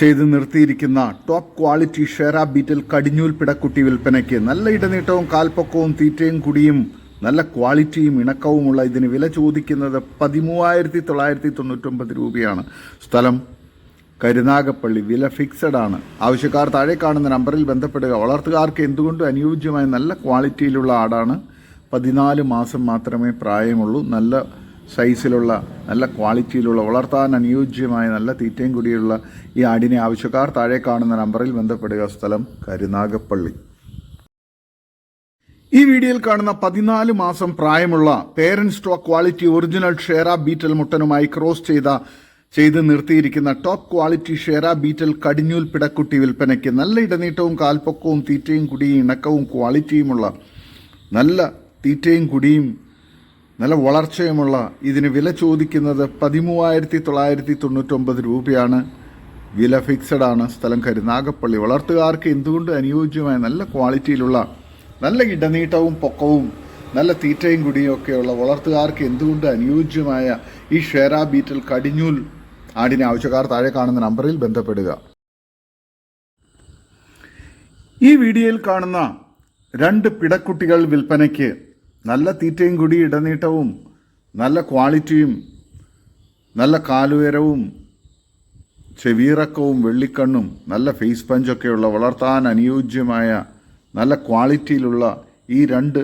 ചെയ്ത് നിർത്തിയിരിക്കുന്ന top quality ഷെറ ബീറ്റൽ കടിഞ്ഞൂൽ പിടക്കുട്ടി വിൽപ്പനയ്ക്ക് നല്ല ഇടനീട്ടവും കാൽപ്പൊക്കവും തീറ്റയും കുടിയും നല്ല ക്വാളിറ്റിയും ഇണക്കവുമുള്ള ഇതിന് വില ചോദിക്കുന്നത് പതിമൂവായിരത്തി തൊള്ളായിരത്തി തൊണ്ണൂറ്റൊമ്പത് രൂപയാണ്. സ്ഥലം കരുനാഗപ്പള്ളി വില ഫിക്സഡ് ആണ്. ആവശ്യക്കാർ താഴെ കാണുന്ന നമ്പറിൽ ബന്ധപ്പെടുക. വളർത്തുകാർക്ക് എന്തുകൊണ്ടും അനുയോജ്യമായ നല്ല ക്വാളിറ്റിയിലുള്ള ആടാണ്? പതിനാല് മാസം മാത്രമേ പ്രായമുള്ളൂ. നല്ല സൈസിലുള്ള നല്ല ക്വാളിറ്റിയിലുള്ള വളർത്താൻ അനുയോജ്യമായ നല്ല തീറ്റയും കൂടിയുള്ള ഈ ആടിനെ ആവശ്യക്കാർ താഴെ കാണുന്ന നമ്പറിൽ ബന്ധപ്പെടുക. സ്ഥലം കരുനാഗപ്പള്ളി. ഈ വീഡിയോയിൽ കാണുന്ന പതിനാല് മാസം പ്രായമുള്ള പേരൻ സ്റ്റോക്ക് ക്വാളിറ്റി ഒറിജിനൽ ഷേറ ബീറ്റൽ മുട്ടനുമായി ക്രോസ് ചെയ്ത ചെയ്ത് നിർത്തിയിരിക്കുന്ന ടോപ്പ് ക്വാളിറ്റി ഷേറ ബീറ്റൽ കടിഞ്ഞൂൽ പിടക്കുട്ടി വിൽപ്പനയ്ക്ക് നല്ല ഇടനീട്ടവും കാൽപ്പൊക്കവും തീറ്റയും കുടിയും ഇണക്കവും ക്വാളിറ്റിയുമുള്ള നല്ല തീറ്റയും കുടിയും നല്ല വളർച്ചയുമുള്ള ഇതിന് വില ചോദിക്കുന്നത് പതിമൂവായിരത്തി തൊള്ളായിരത്തി തൊണ്ണൂറ്റൊമ്പത് രൂപയാണ്. വില ഫിക്സഡ് ആണ് സ്ഥലം കരുനാഗപ്പള്ളി വളർത്തുകാർക്ക് എന്തുകൊണ്ട് അനുയോജ്യമായ നല്ല ക്വാളിറ്റിയിലുള്ള നല്ല ഇടനീട്ടവും പൊക്കവും നല്ല തീറ്റയും കുടിയും ഒക്കെയുള്ള വളർത്തുകാർക്ക് എന്തുകൊണ്ട് അനുയോജ്യമായ ഈ ഷേറ ബീറ്റൽ കടിഞ്ഞൂൽ ആടിനെ ആവശ്യക്കാർ താഴെ കാണുന്ന നമ്പറിൽ ബന്ധപ്പെടുക. ഈ വീഡിയോയിൽ കാണുന്ന രണ്ട് പിടക്കുട്ടികൾ വിൽപ്പനയ്ക്ക് നല്ല തീറ്റയും കൂടി ഇടനീട്ടവും നല്ല ക്വാളിറ്റിയും നല്ല കാലുയരവും ചെവിയിറക്കവും വെള്ളിക്കണ്ണും നല്ല ഫേസ് പഞ്ചൊക്കെയുള്ള വളർത്താൻ അനുയോജ്യമായ നല്ല ക്വാളിറ്റിയിലുള്ള ഈ രണ്ട്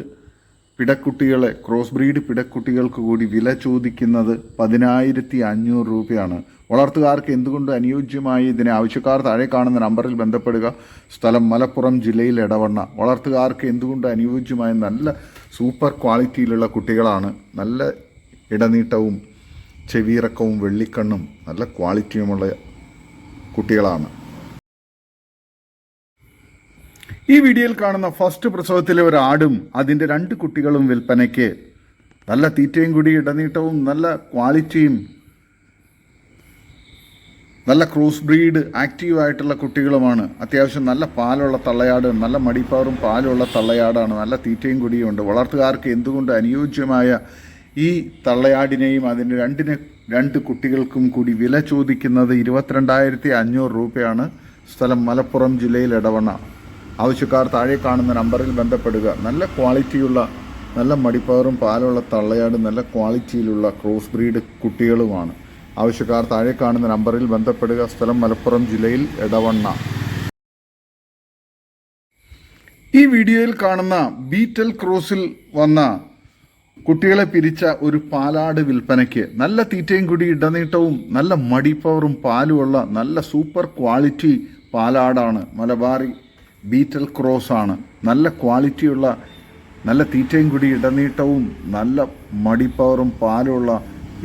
പിടക്കുട്ടികളെ ക്രോസ് ബ്രീഡ് പിടക്കുട്ടികൾക്ക് കൂടി വില ചോദിക്കുന്നത് പതിനായിരത്തി അഞ്ഞൂറ് രൂപയാണ്. വളർത്തുകാർക്ക് എന്തുകൊണ്ട് അനുയോജ്യമായി ഇതിനെ ആവശ്യക്കാർ താഴെ കാണുന്ന നമ്പറിൽ ബന്ധപ്പെടുക? സ്ഥലം മലപ്പുറം ജില്ലയിൽ ഇടവണ്ണ വളർത്തുകാർക്ക് എന്തുകൊണ്ട് അനുയോജ്യമായ നല്ല സൂപ്പർ ക്വാളിറ്റിയിലുള്ള കുട്ടികളാണ്? നല്ല ഇടനീട്ടവും ചെവിയിറക്കവും വെള്ളിക്കണ്ണും നല്ല ക്വാളിറ്റിയുമുള്ള കുട്ടികളാണ്. ഈ വീഡിയോയിൽ കാണുന്ന ഫസ്റ്റ് പ്രസവത്തിലെ ഒരു ആടും അതിന്റെ രണ്ട് കുട്ടികളും വിൽപ്പനയ്ക്ക് നല്ല തീറ്റയും കൂടി ഇടനീട്ടവും നല്ല ക്വാളിറ്റിയും നല്ല ക്രോസ് ബ്രീഡ് ആക്റ്റീവ് ആയിട്ടുള്ള കുട്ടികളുമാണ്. അത്യാവശ്യം നല്ല പാലുള്ള തള്ളയാട് നല്ല മടിപ്പാറും പാലുള്ള തള്ളയാടാണ്. നല്ല തീറ്റയും കുടിയും ഉണ്ട്. വളർത്തുകാർക്ക് എന്തുകൊണ്ട് അനുയോജ്യമായ ഈ തള്ളയാടിനെയും അതിന്റെ രണ്ടിന് രണ്ട് കുട്ടികൾക്കും കൂടി വില ചോദിക്കുന്നത് ഇരുപത്തിരണ്ടായിരത്തി അഞ്ഞൂറ് രൂപയാണ്. സ്ഥലം മലപ്പുറം ജില്ലയിൽ ഇടവണ്ണ ആവശ്യക്കാർ താഴെ കാണുന്ന നമ്പറിൽ ബന്ധപ്പെടുക. നല്ല ക്വാളിറ്റിയുള്ള നല്ല മടിപ്പവറും പാലുള്ള തള്ളയാട് നല്ല ക്വാളിറ്റിയിലുള്ള ക്രോസ് ബ്രീഡ് കുട്ടികളുമാണ്. ആവശ്യക്കാർ താഴെ കാണുന്ന നമ്പറിൽ ബന്ധപ്പെടുക. സ്ഥലം മലപ്പുറം ജില്ലയിൽ എടവണ്ണ. ഈ വീഡിയോയിൽ കാണുന്ന ബീറ്റൽ ക്രോസിൽ വന്ന കുട്ടികളെ പിരിച്ച ഒരു പാലാട് വിൽപ്പനയ്ക്ക് നല്ല തീറ്റയും കൂടി ഇടനീട്ടവും നല്ല മടിപ്പവറും പാലുമുള്ള നല്ല സൂപ്പർ ക്വാളിറ്റി പാലാടാണ് മലബാറി ബീറ്റൽ ക്രോസ് ആണ്. നല്ല ക്വാളിറ്റിയുള്ള നല്ല തീറ്റയും കൂടി ഇടനീട്ടവും നല്ല മടിപ്പവറും പാലുമുള്ള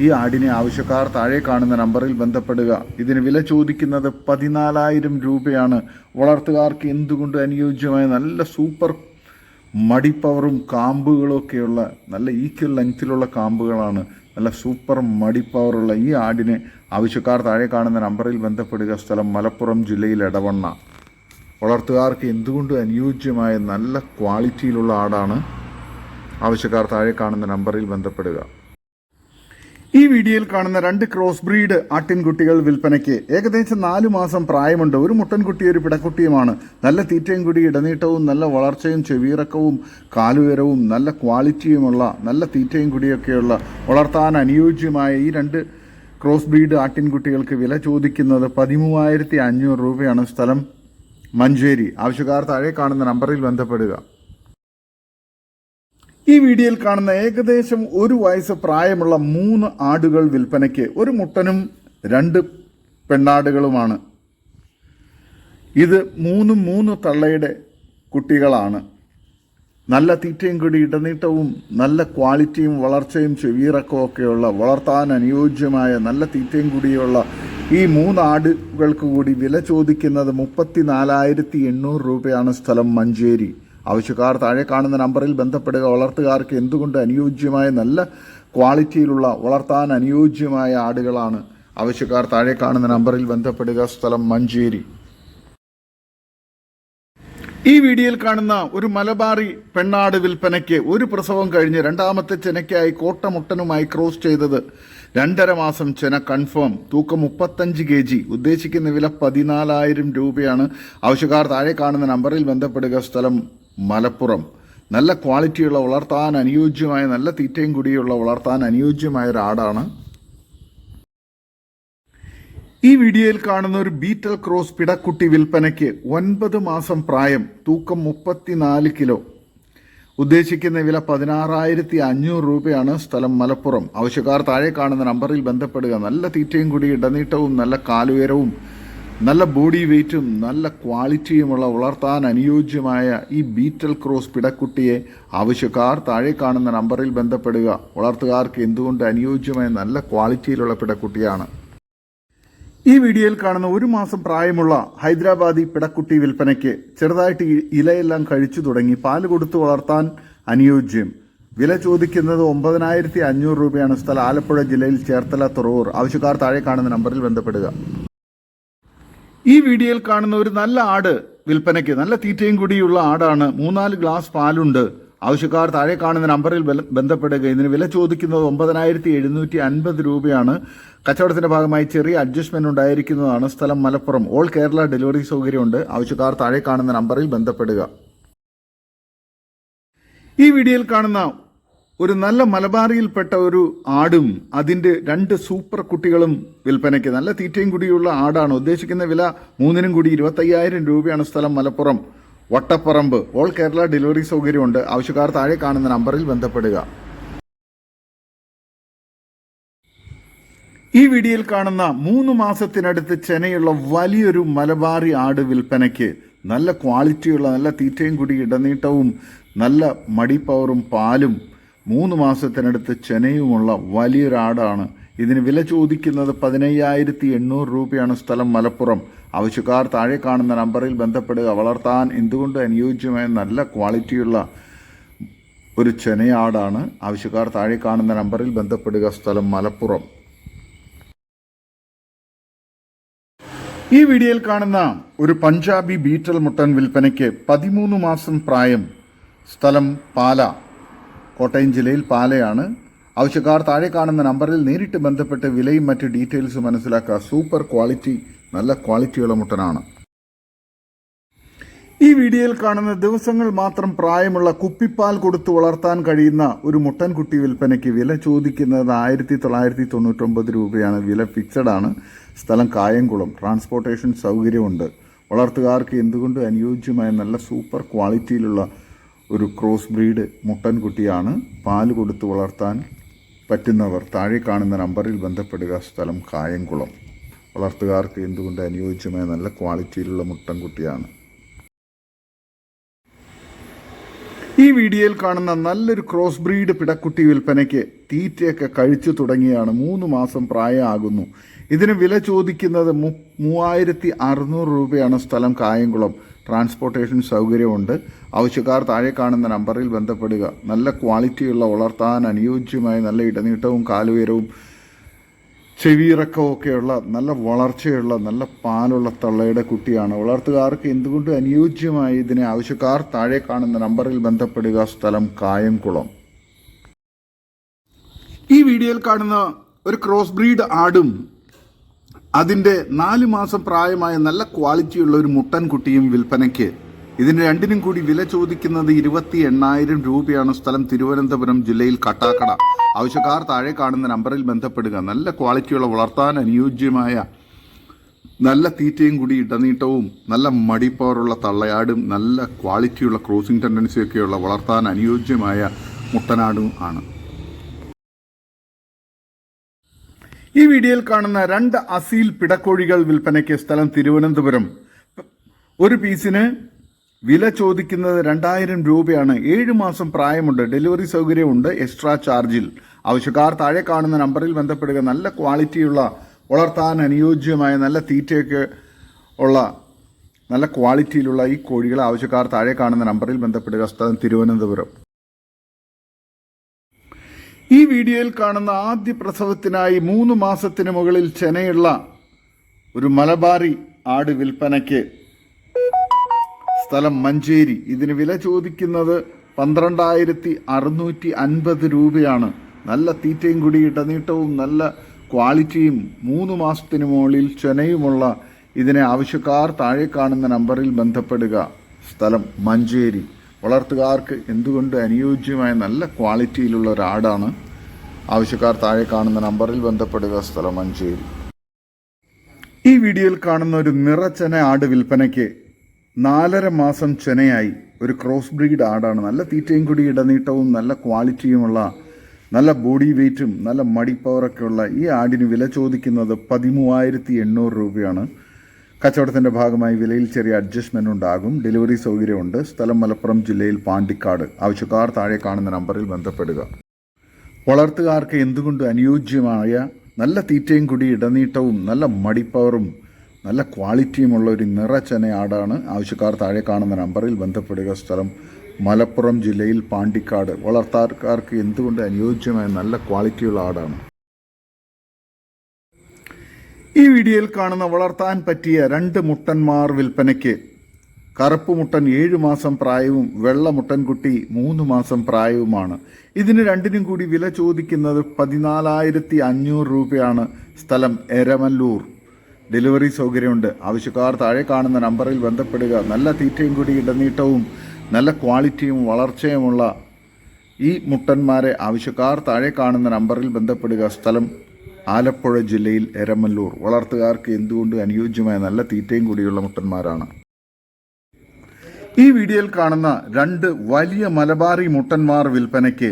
ഈ ആടിനെ ആവശ്യക്കാർ താഴെ കാണുന്ന നമ്പറിൽ ബന്ധപ്പെടുക. ഇതിന് വില ചോദിക്കുന്നത് പതിനാലായിരം രൂപയാണ്. വളർത്തുകാർക്ക് എന്തുകൊണ്ട് അനുയോജ്യമായ നല്ല സൂപ്പർ മടിപ്പവറും കാമ്പുകളും ഒക്കെയുള്ള നല്ല ഈക്വൽ ലെങ്ത്തിലുള്ള കാമ്പുകളാണ്. നല്ല സൂപ്പർ മടിപ്പവറുള്ള ഈ ആടിനെ ആവശ്യക്കാർ താഴെ കാണുന്ന നമ്പറിൽ ബന്ധപ്പെടുക സ്ഥലം മലപ്പുറം ജില്ലയിൽ ഇടവണ്ണ വളർത്തുകാർക്ക് എന്തുകൊണ്ട് അനുയോജ്യമായ നല്ല ക്വാളിറ്റിയിലുള്ള ആടാണ്? ആവശ്യക്കാർ താഴെ കാണുന്ന നമ്പറിൽ ബന്ധപ്പെടുക. ഈ വീഡിയോയിൽ കാണുന്ന രണ്ട് ക്രോസ് ബ്രീഡ് ആട്ടിൻകുട്ടികൾ വിൽപ്പനയ്ക്ക് ഏകദേശം നാലു മാസം പ്രായമുണ്ട്. ഒരു മുട്ടൻകുട്ടി ഒരു പിടക്കുട്ടിയുമാണ്. നല്ല തീറ്റയും കൂടി ഇടനീട്ടവും നല്ല വളർച്ചയും ചെവിയിറക്കവും കാലുയരവും നല്ല ക്വാളിറ്റിയുമുള്ള നല്ല തീറ്റയും കൂടിയൊക്കെയുള്ള വളർത്താൻ അനുയോജ്യമായ ഈ രണ്ട് ക്രോസ് ബ്രീഡ് ആട്ടിൻകുട്ടികൾക്ക് വില ചോദിക്കുന്നത് പതിമൂവായിരത്തി അഞ്ഞൂറ് രൂപയാണ് സ്ഥലം. മഞ്ചേരി. ആവശ്യക്കാർ താഴെ കാണുന്ന നമ്പറിൽ ബന്ധപ്പെടുക. ഈ വീഡിയോയിൽ കാണുന്ന ഏകദേശം ഒരു വയസ്സ് പ്രായമുള്ള മൂന്ന് ആടുകൾ വിൽപ്പനയ്ക്ക് ഒരു മുട്ടനും രണ്ട് പെണ്ണാടുകളുമാണ്. ഇത് മൂന്ന് മൂന്ന് തള്ളയുടെ കുട്ടികളാണ്. നല്ല തീറ്റയും കൂടി ഇടനീട്ടവും നല്ല ക്വാളിറ്റിയും വളർച്ചയും ചെവിയിറക്കമൊക്കെയുള്ള വളർത്താൻ അനുയോജ്യമായ നല്ല തീറ്റയും കൂടിയുള്ള ഈ മൂന്ന് ആടുകൾക്ക് കൂടി വില ചോദിക്കുന്നത് മുപ്പത്തി നാലായിരത്തി എണ്ണൂറ് രൂപയാണ് സ്ഥലം മഞ്ചേരി. ആവശ്യക്കാർ താഴെ കാണുന്ന നമ്പറിൽ ബന്ധപ്പെടുക വളർത്തുകാർക്ക് എന്തുകൊണ്ട് അനുയോജ്യമായ നല്ല ക്വാളിറ്റിയിലുള്ള വളർത്താൻ അനുയോജ്യമായ ആടുകളാണ്? ആവശ്യക്കാർ താഴെ കാണുന്ന നമ്പറിൽ ബന്ധപ്പെടുക. സ്ഥലം മഞ്ചേരി. ഈ വീഡിയോയിൽ കാണുന്ന ഒരു മലബാറി പെണ്ണാട് വിൽപ്പനയ്ക്ക് ഒരു പ്രസവം കഴിഞ്ഞ് രണ്ടാമത്തെ ചെനയ്ക്കായി കോട്ടമുട്ടനുമായി ക്രോസ് ചെയ്തത് രണ്ടര മാസം ചെന കൺഫേം. തൂക്കം മുപ്പത്തഞ്ച് കെ ജി. ഉദ്ദേശിക്കുന്ന വില പതിനാലായിരം രൂപയാണ്. ആവശ്യക്കാർ താഴെ കാണുന്ന നമ്പറിൽ ബന്ധപ്പെടുക. സ്ഥലം മലപ്പുറം. നല്ല ക്വാളിറ്റിയുള്ള വളർത്താൻ അനുയോജ്യമായ നല്ല തീറ്റയും കൂടിയുള്ള വളർത്താൻ അനുയോജ്യമായ ഒരാടാണ് ഈ വീഡിയോയിൽ കാണുന്ന ഒരു ബീറ്റൽ ക്രോസ് പിടക്കുട്ടി വിൽപ്പനയ്ക്ക് ഒൻപത് മാസം പ്രായം തൂക്കം മുപ്പത്തിനാല് കിലോ. ഉദ്ദേശിക്കുന്ന വില പതിനാറായിരത്തി അഞ്ഞൂറ് രൂപയാണ് സ്ഥലം മലപ്പുറം. ആവശ്യക്കാർ താഴെ കാണുന്ന നമ്പറിൽ ബന്ധപ്പെടുക. നല്ല തീറ്റയും കൂടി ഇടനീട്ടവും നല്ല കാലുയരവും നല്ല ബോഡി വെയ്റ്റും നല്ല ക്വാളിറ്റിയുമുള്ള വളർത്താൻ അനുയോജ്യമായ ഈ ബീറ്റൽ ക്രോസ് പിടക്കുട്ടിയെ ആവശ്യക്കാർ താഴെ കാണുന്ന നമ്പറിൽ ബന്ധപ്പെടുക. വളർത്തുകാർക്ക് എന്തുകൊണ്ട് അനുയോജ്യമായ നല്ല ക്വാളിറ്റിയിലുള്ള പിടക്കുട്ടിയാണ്? ഈ വീഡിയോയിൽ കാണുന്ന ഒരു മാസം പ്രായമുള്ള ഹൈദരാബാദി പിടക്കുട്ടി വിൽപ്പനയ്ക്ക് ചെറുതായിട്ട് ഇലയെല്ലാം കഴിച്ചു തുടങ്ങി പാൽ കൊടുത്തു വളർത്താൻ അനുയോജ്യം. വില ചോദിക്കുന്നത് ഒമ്പതിനായിരത്തി അഞ്ഞൂറ് രൂപയാണ്. സ്ഥലം ആലപ്പുഴ ജില്ലയിൽ ചേർത്തല തുറവൂർ. ആവശ്യക്കാർ താഴെ കാണുന്ന നമ്പറിൽ ബന്ധപ്പെടുക. ഈ വീഡിയോയിൽ കാണുന്ന ഒരു നല്ല ആട് വിൽപ്പനയ്ക്ക് നല്ല തീറ്റയും കൂടിയുള്ള ആടാണ് മൂന്നാൽ ഗ്ലാസ് പാലുണ്ട്. ആവശ്യക്കാർ താഴെ കാണുന്ന നമ്പറിൽ ബന്ധപ്പെടുക. ഇതിന് വില ചോദിക്കുന്നത് ഒമ്പതിനായിരത്തി എഴുന്നൂറ്റി അൻപത് രൂപയാണ്. കച്ചവടത്തിന്റെ ഭാഗമായി ചെറിയ അഡ്ജസ്റ്റ്മെന്റ് ഉണ്ടായിരിക്കുന്നതാണ് സ്ഥലം മലപ്പുറം. ഓൾ കേരള ഡെലിവറി സൗകര്യമുണ്ട്. ആവശ്യക്കാർ താഴെ കാണുന്ന നമ്പറിൽ ബന്ധപ്പെടുക. ഈ വീഡിയോയിൽ കാണുന്ന ഒരു നല്ല മലബാറിയിൽപ്പെട്ട ഒരു ആടും അതിന്റെ രണ്ട് സൂപ്പർ കുട്ടികളും വിൽപ്പനയ്ക്ക്. നല്ല തീറ്റയും കൂടിയുള്ള ആടാണ്. ഉദ്ദേശിക്കുന്ന വില മൂന്നിനും കൂടി ഇരുപത്തയ്യായിരം രൂപയാണ് സ്ഥലം മലപ്പുറം. വട്ടപ്പറമ്പ്. ഓൾ കേരള ഡെലിവറി സൗകര്യമുണ്ട്. ആവശ്യക്കാർ താഴെ കാണുന്ന നമ്പറിൽ ബന്ധപ്പെടുക. ഈ വീഡിയോയിൽ കാണുന്ന മൂന്ന് മാസത്തിനടുത്ത് ചെനയുള്ള വലിയൊരു മലബാറി ആട് വിൽപ്പനയ്ക്ക് നല്ല ക്വാളിറ്റിയുള്ള നല്ല തീറ്റയും കൂടി ഇടനീട്ടവും നല്ല മടിപ്പവറും പാലും മൂന്ന് മാസത്തിനടുത്ത് ചെനയുമുള്ള വലിയൊരാടാണ്. ഇതിന് വില ചോദിക്കുന്നത് പതിനയ്യായിരത്തി എണ്ണൂറ് രൂപയാണ് സ്ഥലം മലപ്പുറം. ആവശ്യക്കാർ താഴെ കാണുന്ന നമ്പറിൽ ബന്ധപ്പെടുക. വളർത്താൻ എന്തുകൊണ്ട് അനുയോജ്യമായ നല്ല ക്വാളിറ്റിയുള്ള ഒരു ചെനയാടാണ് ആവശ്യക്കാർ താഴെ കാണുന്ന നമ്പറിൽ ബന്ധപ്പെടുക. സ്ഥലം മലപ്പുറം. ഈ വീഡിയോയിൽ കാണുന്ന ഒരു പഞ്ചാബി ബീറ്റൽ മുട്ടൻ വിൽപ്പനയ്ക്ക് പതിമൂന്ന് മാസം പ്രായം. സ്ഥലം പാല. കോട്ടയം ജില്ലയിൽ പാലയാണ്. ആവശ്യക്കാർ താഴെ കാണുന്ന നമ്പറിൽ നേരിട്ട് ബന്ധപ്പെട്ട് വിലയും മറ്റ് ഡീറ്റെയിൽസും മനസ്സിലാക്കുക സൂപ്പർ ക്വാളിറ്റി നല്ല ക്വാളിറ്റിയുള്ള മുട്ടനാണ്. ഈ വീഡിയോയിൽ കാണുന്ന ദിവസങ്ങൾ മാത്രം പ്രായമുള്ള കുപ്പിപ്പാൽ കൊടുത്തു വളർത്താൻ കഴിയുന്ന ഒരു മുട്ടൻകുട്ടി വിൽപ്പനയ്ക്ക് വില ചോദിക്കുന്നത് ആയിരത്തി തൊള്ളായിരത്തി തൊണ്ണൂറ്റൊമ്പത് രൂപയാണ്. വില ഫിക്സഡ് ആണ്. സ്ഥലം കായംകുളം. ട്രാൻസ്പോർട്ടേഷൻ സൗകര്യമുണ്ട്. വളർത്തുകാർക്ക് എന്തുകൊണ്ടും അനുയോജ്യമായ നല്ല സൂപ്പർ ക്വാളിറ്റിയിലുള്ള ഒരു ക്രോസ് ബ്രീഡ് മുട്ടൻകുട്ടിയാണ് പാൽ കൊടുത്ത് വളർത്താൻ പറ്റുന്നവർ. താഴെ കാണുന്ന നമ്പറിൽ ബന്ധപ്പെടുക. സ്ഥലം കായംകുളം. വളർത്തുകാർക്ക് എന്തുകൊണ്ട് അനുയോജ്യമായ നല്ല ക്വാളിറ്റിയിലുള്ള മുട്ടൻകുട്ടിയാണ്? ഈ വീഡിയോയിൽ കാണുന്ന നല്ലൊരു ക്രോസ് ബ്രീഡ് പിടക്കുട്ടി വിൽപ്പനയ്ക്ക് തീറ്റയൊക്കെ കഴിച്ചു തുടങ്ങിയാണ്. മൂന്ന് മാസം പ്രായമാകുന്നു. ഇതിന് വില ചോദിക്കുന്നത് മൂവായിരത്തി അറുന്നൂറ് രൂപയാണ് സ്ഥലം കായംകുളം. ട്രാൻസ്പോർട്ടേഷൻ സൗകര്യമുണ്ട്. ആവശ്യക്കാർ താഴെ കാണുന്ന നമ്പറിൽ ബന്ധപ്പെടുക. നല്ല ക്വാളിറ്റിയുള്ള വളർത്താൻ അനുയോജ്യമായ നല്ല ഇടനീട്ടവും കാലുയരവും ചെവിയിറക്കമൊക്കെയുള്ള നല്ല വളർച്ചയുള്ള നല്ല പാലുള്ള തള്ളയുടെ കുട്ടിയാണ്. വളർത്തുകാർക്ക് എന്തുകൊണ്ട് അനുയോജ്യമായി ഇതിനെ ആവശ്യക്കാർ താഴെ കാണുന്ന നമ്പറിൽ ബന്ധപ്പെടുക? സ്ഥലം കായംകുളം. ഈ വീഡിയോയിൽ കാണുന്ന ഒരു ക്രോസ് ബ്രീഡ് ആടും അതിന്റെ നാല് മാസം പ്രായമായ നല്ല ക്വാളിറ്റിയുള്ള ഒരു മുട്ടൻ കുട്ടിയും വിൽപ്പനയ്ക്ക്. ഇതിന് രണ്ടിനും കൂടി വില ചോദിക്കുന്നത് ഇരുപത്തി എണ്ണായിരം രൂപയാണ് സ്ഥലം തിരുവനന്തപുരം ജില്ലയിൽ കട്ടാക്കട. ആവശ്യക്കാർ താഴെ കാണുന്ന നമ്പറിൽ ബന്ധപ്പെടുക. നല്ല ക്വാളിറ്റിയുള്ള വളർത്താൻ അനുയോജ്യമായ നല്ല തീറ്റയും കൂടി ഇടനീട്ടവും നല്ല മടിപ്പവറുള്ള തള്ളയാടും നല്ല ക്വാളിറ്റിയുള്ള ക്രോസിംഗ് ടെൻഡൻസിയൊക്കെയുള്ള വളർത്താൻ അനുയോജ്യമായ മുട്ടനാടും ആണ്. ഈ വീഡിയോയിൽ കാണുന്ന രണ്ട് അസീൽ പിടക്കോഴികൾ വിൽപ്പനയ്ക്ക് സ്ഥലം തിരുവനന്തപുരം. ഒരു പീസിന് വില ചോദിക്കുന്നത് രണ്ടായിരം രൂപയാണ്. ഏഴ് മാസം പ്രായമുണ്ട്. ഡെലിവറി സൗകര്യമുണ്ട്. എക്സ്ട്രാ ചാർജിൽ. ആവശ്യക്കാർ താഴെ കാണുന്ന നമ്പറിൽ ബന്ധപ്പെടുക. നല്ല ക്വാളിറ്റിയുള്ള വളർത്താൻ അനുയോജ്യമായ നല്ല തീറ്റയൊക്കെ ഉള്ള നല്ല ക്വാളിറ്റിയിലുള്ള ഈ കോഴികൾ ആവശ്യക്കാർ താഴെ കാണുന്ന നമ്പറിൽ ബന്ധപ്പെടുക. സ്ഥലം തിരുവനന്തപുരം. ഈ വീഡിയോയിൽ കാണുന്ന ആദ്യ പ്രസവത്തിനായി മൂന്ന് മാസത്തിന് മുകളിൽ ചെനയുള്ള ഒരു മലബാറി ആട് വിൽപ്പനയ്ക്ക് സ്ഥലം മഞ്ചേരി. ഇതിന് വില ചോദിക്കുന്നത് പന്ത്രണ്ടായിരത്തി അറുന്നൂറ്റി അൻപത് രൂപയാണ്. നല്ല തീറ്റയും കൂടി ഇടനീട്ടവും നല്ല ക്വാളിറ്റിയും മൂന്ന് മാസത്തിന് മുകളിൽ ചെനയുമുള്ള ഇതിനെ ആവശ്യക്കാർ താഴെ കാണുന്ന നമ്പറിൽ ബന്ധപ്പെടുക. സ്ഥലം മഞ്ചേരി. വളർത്തുകാർക്ക് എന്തുകൊണ്ട് അനുയോജ്യമായ നല്ല ക്വാളിറ്റിയിലുള്ള ഒരാടാണ് ആവശ്യക്കാർ താഴെ കാണുന്ന നമ്പറിൽ ബന്ധപ്പെടുക. സ്ഥലം മഞ്ചേരി. ഈ വീഡിയോയിൽ കാണുന്ന ഒരു നിറച്ചന ആട് വിൽപ്പനയ്ക്ക് നാലര മാസം ചെനയായി ഒരു ക്രോസ് ബ്രീഡ് ആടാണ്. നല്ല തീറ്റയും കൂടി ഇടനീട്ടവും നല്ല ക്വാളിറ്റിയുമുള്ള നല്ല ബോഡി വെയ്റ്റും നല്ല മടി പവറൊക്കെ ഈ ആടിന് വില ചോദിക്കുന്നത് പതിമൂവായിരത്തി എണ്ണൂറ് രൂപയാണ്. കച്ചവടത്തിന്റെ ഭാഗമായി വിലയിൽ ചെറിയ അഡ്ജസ്റ്റ്മെന്റ് ഉണ്ടാകും. ഡെലിവറി സൗകര്യമുണ്ട്. സ്ഥലം മലപ്പുറം ജില്ലയിൽ പാണ്ടിക്കാട്. ആവശ്യക്കാർ താഴെ കാണുന്ന നമ്പറിൽ ബന്ധപ്പെടുക. വളർത്തുകാർക്ക് എന്തുകൊണ്ട് അനുയോജ്യമായ നല്ല തീറ്റയും കൂടി ഇടനീട്ടവും നല്ല മടിപ്പവറും നല്ല ക്വാളിറ്റിയുമുള്ള ഒരു നിറച്ചെന ആടാണ് ആവശ്യക്കാർ താഴെ കാണുന്ന നമ്പറിൽ ബന്ധപ്പെടുക. സ്ഥലം മലപ്പുറം ജില്ലയിൽ പാണ്ടിക്കാട്. വളർത്താർക്കാർക്ക് എന്തുകൊണ്ട് അനുയോജ്യമായ നല്ല ക്വാളിറ്റിയുള്ള ആടാണ്? ഈ വീഡിയോയിൽ കാണുന്ന വളർത്താൻ പറ്റിയ രണ്ട് മുട്ടന്മാർ വിൽപ്പനയ്ക്ക്. കറുപ്പ് മുട്ടൻ ഏഴ് മാസം പ്രായവും വെള്ള മുട്ടൻകുട്ടി മൂന്ന് മാസം പ്രായവുമാണ്. ഇതിന് രണ്ടിനും കൂടി വില ചോദിക്കുന്നത് പതിനാലായിരത്തി അഞ്ഞൂറ് രൂപയാണ്. സ്ഥലം എരമല്ലൂർ. ഡെലിവറി സൗകര്യമുണ്ട്. ആവശ്യക്കാർ താഴെ കാണുന്ന നമ്പറിൽ ബന്ധപ്പെടുക. നല്ല തീറ്റയും കൂടി ഇടനീട്ടവും നല്ല ക്വാളിറ്റിയും വളർച്ചയുമുള്ള ഈ മുട്ടന്മാരെ ആവശ്യക്കാർ താഴെ കാണുന്ന നമ്പറിൽ ബന്ധപ്പെടുക. സ്ഥലം ആലപ്പുഴ ജില്ലയിൽ എരമല്ലൂർ. വളർത്തുകാർക്ക് എന്തുകൊണ്ട് അനുയോജ്യമായ നല്ല തീറ്റയും കൂടിയുള്ള മുട്ടന്മാരാണ്? ഈ വീഡിയോയിൽ കാണുന്ന രണ്ട് വലിയ മലബാറി മുട്ടന്മാർ വിൽപ്പനയ്ക്ക്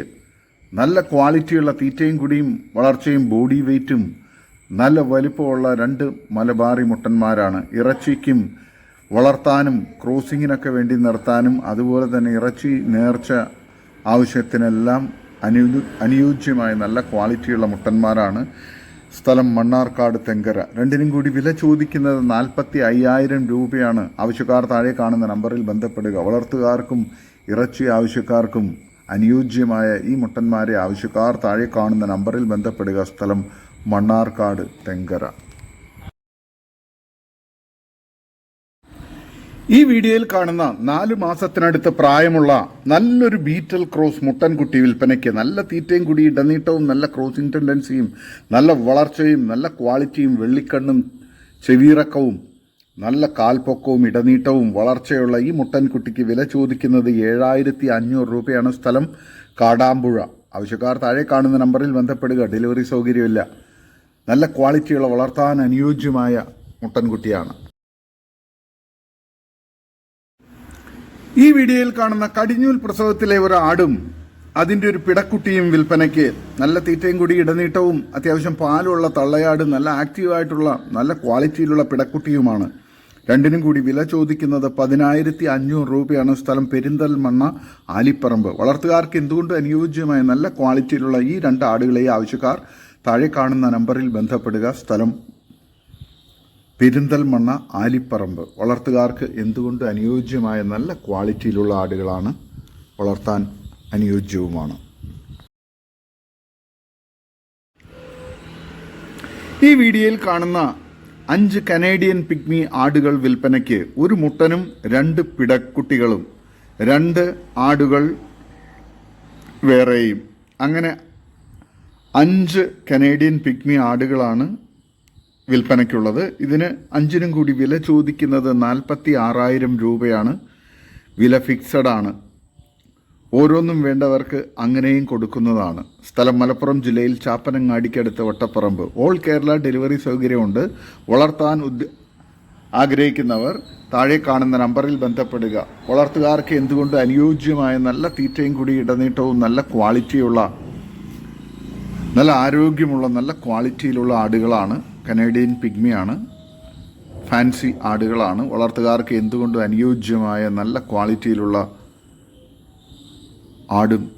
നല്ല ക്വാളിറ്റിയുള്ള തീറ്റയും കൂടിയും വളർച്ചയും ബോഡി വെയ്റ്റും നല്ല വലിപ്പമുള്ള രണ്ട് മലബാറി മുട്ടന്മാരാണ്. ഇറച്ചിക്കും വളർത്താനും ക്രോസിങ്ങിനൊക്കെ വേണ്ടി നിർത്താനും അതുപോലെ തന്നെ ഇറച്ചി നേർച്ച ആവശ്യത്തിനെല്ലാം അനു അനുയോജ്യമായ നല്ല ക്വാളിറ്റിയുള്ള മുട്ടന്മാരാണ്. സ്ഥലം മണ്ണാർക്കാട് തെങ്കര. രണ്ടിനും കൂടി വില ചോദിക്കുന്നത് നാൽപ്പത്തി അയ്യായിരം രൂപയാണ്. ആവശ്യക്കാർ താഴെ കാണുന്ന നമ്പറിൽ ബന്ധപ്പെടുക. വളർത്തുകാർക്കും ഇറച്ചി ആവശ്യക്കാർക്കും അനുയോജ്യമായ ഈ മുട്ടന്മാരെ ആവശ്യക്കാർ താഴെ കാണുന്ന നമ്പറിൽ ബന്ധപ്പെടുക. സ്ഥലം മണ്ണാർക്കാട് തെങ്കര. ഈ വീഡിയോയിൽ കാണുന്ന നാല് മാസത്തിനടുത്ത് പ്രായമുള്ള നല്ലൊരു ബീറ്റൽ ക്രോസ് മുട്ടൻകുട്ടി വിൽപ്പനയ്ക്ക് നല്ല തീറ്റയും കൂടി ഇടനീട്ടവും നല്ല ക്രോസിംഗ് ടെൻഡൻസിയും നല്ല വളർച്ചയും നല്ല ക്വാളിറ്റിയും വെള്ളിക്കണ്ണും ചെവിയിറക്കവും നല്ല കാൽപ്പൊക്കവും ഇടനീട്ടവും വളർച്ചയുള്ള ഈ മുട്ടൻകുട്ടിക്ക് വില ചോദിക്കുന്നത് ഏഴായിരത്തി അഞ്ഞൂറ് രൂപയാണ് സ്ഥലം കാടാമ്പുഴ. ആവശ്യക്കാർ താഴെ കാണുന്ന നമ്പറിൽ ബന്ധപ്പെടുക. ഡെലിവറി സൗകര്യമില്ല. നല്ല ക്വാളിറ്റിയുള്ള വളർത്താൻ അനുയോജ്യമായ മുട്ടൻകുട്ടിയാണ്. ഈ വീഡിയോയിൽ കാണുന്ന കടിഞ്ഞൂൽ പ്രസവത്തിലെ ഒരു ആടും അതിന്റെ ഒരു പിടക്കുട്ടിയും വിൽപ്പനയ്ക്ക് നല്ല തീറ്റയും കൂടി ഇടനീട്ടവും അത്യാവശ്യം പാലുള്ള തള്ളയാട് നല്ല ആക്റ്റീവായിട്ടുള്ള നല്ല ക്വാളിറ്റിയിലുള്ള പിടക്കുട്ടിയുമാണ്. രണ്ടിനും കൂടി വില ചോദിക്കുന്നത് പതിനായിരത്തി അഞ്ഞൂറ് രൂപയാണ്. സ്ഥലം പെരിന്തൽമണ്ണ ആലിപ്പറമ്പ്. വളർത്തുകാർക്ക് എന്തുകൊണ്ട് അനുയോജ്യമായ നല്ല ക്വാളിറ്റിയിലുള്ള ഈ രണ്ട് ആടുകളെ ആവശ്യക്കാർ താഴെ കാണുന്ന നമ്പറിൽ ബന്ധപ്പെടുക? സ്ഥലം പെരിന്തൽമണ്ണ ആലിപ്പറമ്പ് വളർത്തുകാർക്ക് എന്തുകൊണ്ട് അനുയോജ്യമായ നല്ല ക്വാളിറ്റിയിലുള്ള ആടുകളാണ് വളർത്താൻ അനുയോജ്യവുമാണ്? ഈ വീഡിയോയിൽ കാണുന്ന അഞ്ച് കനേഡിയൻ പിഗ്മി ആടുകൾ വിൽപ്പനയ്ക്ക് ഒരു മുട്ടനും രണ്ട് പിടക്കുട്ടികളും രണ്ട് ആടുകൾ വേറെയും. അങ്ങനെ അഞ്ച് കനേഡിയൻ പിഗ്മി ആടുകളാണ് വിൽപ്പനയ്ക്കുള്ളത്. ഇതിന് അഞ്ചിനും കൂടി വില ചോദിക്കുന്നത് നാൽപ്പത്തി ആറായിരം രൂപയാണ്. വില ഫിക്സഡ് ആണ്. ഓരോന്നും വേണ്ടവർക്ക് അങ്ങനെയും കൊടുക്കുന്നതാണ്. സ്ഥലം മലപ്പുറം ജില്ലയിൽ ചാപ്പനങ്ങാടിക്കടുത്ത് വട്ടപ്പറമ്പ്. ഓൾ കേരള ഡെലിവറി സൗകര്യമുണ്ട്. വളർത്താൻ ഉദ്യ ആഗ്രഹിക്കുന്നവർ താഴെ കാണുന്ന നമ്പറിൽ ബന്ധപ്പെടുക. വളർത്തുകാർക്ക് എന്തുകൊണ്ട് അനുയോജ്യമായ നല്ല തീറ്റയും കൂടി ഇടനീട്ടവും നല്ല ക്വാളിറ്റിയുള്ള നല്ല ആരോഗ്യമുള്ള നല്ല ക്വാളിറ്റിയിലുള്ള ആടുകളാണ്. കനേഡിയൻ പിഗ്മിയാണ്. ഫാൻസി ആടുകളാണ്. വളർത്തുകാർക്ക് എന്തുകൊണ്ടും അനുയോജ്യമായ നല്ല ക്വാളിറ്റിയിലുള്ള ആടും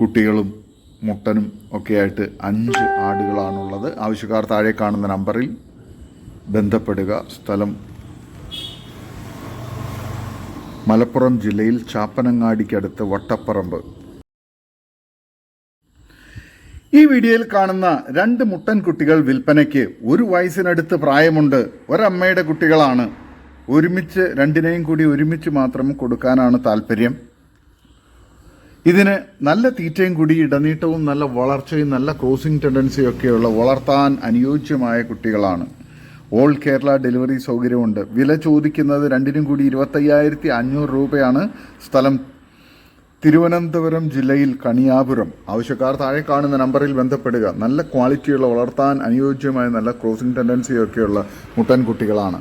കുട്ടികളും മുട്ടനും ഒക്കെയായിട്ട് അഞ്ച് ആടുകളാണുള്ളത്. ആവശ്യക്കാർ താഴെ കാണുന്ന നമ്പറിൽ ബന്ധപ്പെടുക. സ്ഥലം മലപ്പുറം ജില്ലയിൽ ചാപ്പനങ്ങാടിക്കടുത്ത് വട്ടപ്പറമ്പ്. ഈ വീഡിയോയിൽ കാണുന്ന രണ്ട് മുട്ടൻ കുട്ടികൾ വിൽപ്പനയ്ക്ക് ഒരു വയസ്സിനടുത്ത് പ്രായമുണ്ട്. ഒരമ്മയുടെ കുട്ടികളാണ്. ഒരുമിച്ച് രണ്ടിനെയും കൂടി ഒരുമിച്ച് മാത്രം കൊടുക്കാനാണ് താല്പര്യം. ഇതിന് നല്ല തീറ്റയും കൂടി ഇടനീട്ടവും നല്ല വളർച്ചയും നല്ല ക്രോസിംഗ് ടെൻഡൻസിയും ഒക്കെയുള്ള വളർത്താൻ അനുയോജ്യമായ കുട്ടികളാണ്. ഓൾ കേരള ഡെലിവറി സൗകര്യമുണ്ട്. വില ചോദിക്കുന്നത് രണ്ടിനും കൂടി ഇരുപത്തയ്യായിരത്തി അഞ്ഞൂറ് രൂപയാണ്. സ്ഥലം തിരുവനന്തപുരം ജില്ലയിൽ കണിയാപുരം. ആവശ്യക്കാർ താഴെ കാണുന്ന നമ്പറിൽ ബന്ധപ്പെടുക. നല്ല ക്വാളിറ്റിയുള്ള വളർത്താൻ അനുയോജ്യമായ നല്ല ക്രോസിംഗ് ടെൻഡൻസിയൊക്കെയുള്ള മുട്ടൻ കുട്ടികളാണ്.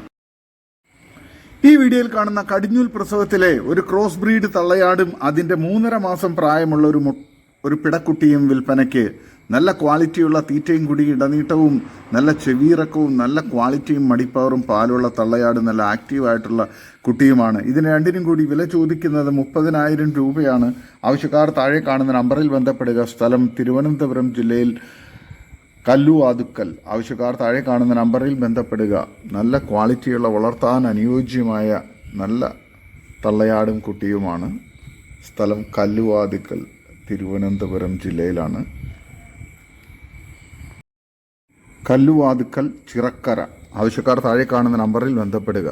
ഈ വീഡിയോയിൽ കാണുന്ന കടിഞ്ഞൂൽ പ്രസവത്തിലെ ഒരു ക്രോസ് ബ്രീഡ് തള്ളയാടും അതിന്റെ മൂന്നര മാസം പ്രായമുള്ള ഒരു ഒരു പിടക്കുട്ടിയും വിൽപ്പനയ്ക്ക് നല്ല ക്വാളിറ്റിയുള്ള തീറ്റയും കുടി ഇടനീട്ടവും നല്ല ചെവിയിറക്കവും നല്ല ക്വാളിറ്റിയും മടിപ്പവറും പാലുള്ള തള്ളയാട് നല്ല ആക്റ്റീവായിട്ടുള്ള കുട്ടിയുമാണ്. ഇതിന് രണ്ടിനും കൂടി വില ചോദിക്കുന്നത് മുപ്പതിനായിരം രൂപയാണ്. ആവശ്യക്കാർ താഴെ കാണുന്ന നമ്പറിൽ ബന്ധപ്പെടുക. സ്ഥലം തിരുവനന്തപുരം ജില്ലയിൽ കല്ലുവാതുക്കൽ. ആവശ്യക്കാർ താഴെ കാണുന്ന നമ്പറിൽ ബന്ധപ്പെടുക. നല്ല ക്വാളിറ്റിയുള്ള വളർത്താൻ അനുയോജ്യമായ നല്ല തള്ളയാടും കുട്ടിയുമാണ്. സ്ഥലം കല്ലുവാതുക്കൽ തിരുവനന്തപുരം ജില്ലയിലാണ്. കല്ലുവാതുക്കൽ ചിറക്കര. ആവശ്യക്കാർ താഴെ കാണുന്ന നമ്പറിൽ ബന്ധപ്പെടുക.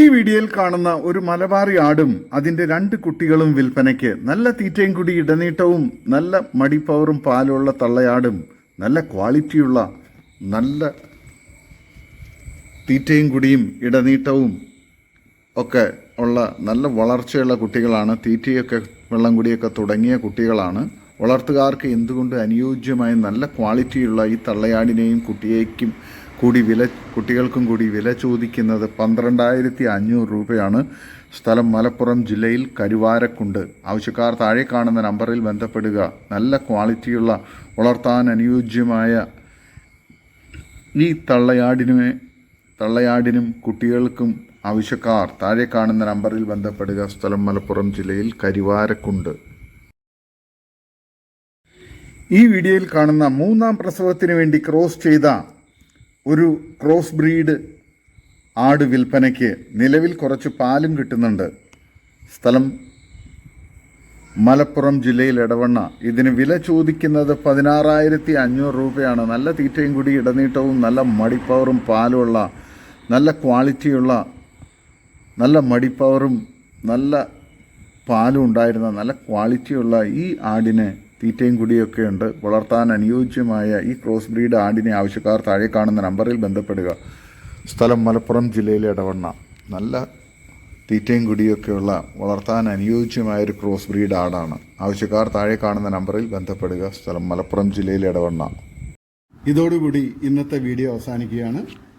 ഈ വീഡിയോയിൽ കാണുന്ന ഒരു മലബാറി ആടും അതിന്റെ രണ്ട് കുട്ടികളും വിൽപ്പനയ്ക്ക് നല്ല തീറ്റയും കൂടി ഇടനീട്ടവും നല്ല മടിപ്പവറും പാലുള്ള തള്ളയാടും നല്ല ക്വാളിറ്റിയുള്ള നല്ല തീറ്റയും കുടിയും ഇടനീട്ടവും ഒക്കെ ഉള്ള നല്ല വളർച്ചയുള്ള കുട്ടികളാണ്. തീറ്റയൊക്കെ വെള്ളം കുടിയൊക്കെ തുടങ്ങിയ കുട്ടികളാണ്. വളർത്തുകാർക്ക് എന്തുകൊണ്ട് അനുയോജ്യമായ നല്ല ക്വാളിറ്റിയുള്ള ഈ തള്ളയാടിനെയും കുട്ടിയേക്കും കൂടി വില കുട്ടികൾക്കും കൂടി വില ചോദിക്കുന്നത് പന്ത്രണ്ടായിരത്തി അഞ്ഞൂറ് രൂപയാണ്. സ്ഥലം മലപ്പുറം ജില്ലയിൽ കരുവാരക്കുണ്ട്. ആവശ്യക്കാർ താഴെ കാണുന്ന നമ്പറിൽ ബന്ധപ്പെടുക. നല്ല ക്വാളിറ്റിയുള്ള വളർത്താൻ അനുയോജ്യമായ ഈ തള്ളയാടിനെ തള്ളയാടിനും കുട്ടികൾക്കും ആവശ്യക്കാർ താഴെ കാണുന്ന നമ്പറിൽ ബന്ധപ്പെടുക. സ്ഥലം മലപ്പുറം ജില്ലയിൽ കരിവാരക്കുണ്ട്. ഈ വീഡിയോയിൽ കാണുന്ന മൂന്നാം പ്രസവത്തിന് വേണ്ടി ക്രോസ് ചെയ്ത ഒരു ക്രോസ് ബ്രീഡ് ആട് വിൽപ്പനയ്ക്ക് നിലവിൽ കുറച്ച് പാലും കിട്ടുന്നുണ്ട്. സ്ഥലം മലപ്പുറം ജില്ലയിൽ ഇടവണ്ണ ഇതിന് വില ചോദിക്കുന്നത് പതിനാറായിരത്തി അഞ്ഞൂറ് രൂപയാണ്. നല്ല തീറ്റയും കൂടി ഇടനീട്ടവും നല്ല മടിപ്പവറും പാലുമുള്ള നല്ല ക്വാളിറ്റിയുള്ള നല്ല മടിപ്പവറും നല്ല പാലും ഉണ്ടായിരുന്ന നല്ല ക്വാളിറ്റിയുള്ള ഈ ആടിന് തീറ്റയും കുടിയൊക്കെ ഉണ്ട്. വളർത്താൻ അനുയോജ്യമായ ഈ ക്രോസ് ബ്രീഡ് ആടിനെ ആവശ്യക്കാർ താഴെ കാണുന്ന നമ്പറിൽ ബന്ധപ്പെടുക. സ്ഥലം മലപ്പുറം ജില്ലയിലെ ഇടവണ്ണ നല്ല തീറ്റയും കുടിയൊക്കെയുള്ള വളർത്താൻ അനുയോജ്യമായ ഒരു ക്രോസ് ബ്രീഡ് ആടാണ്. ആവശ്യക്കാർ താഴെ കാണുന്ന നമ്പറിൽ ബന്ധപ്പെടുക. സ്ഥലം മലപ്പുറം ജില്ലയിലെ ഇടവണ്ണ ഇതോടുകൂടി ഇന്നത്തെ വീഡിയോ അവസാനിക്കുകയാണ്.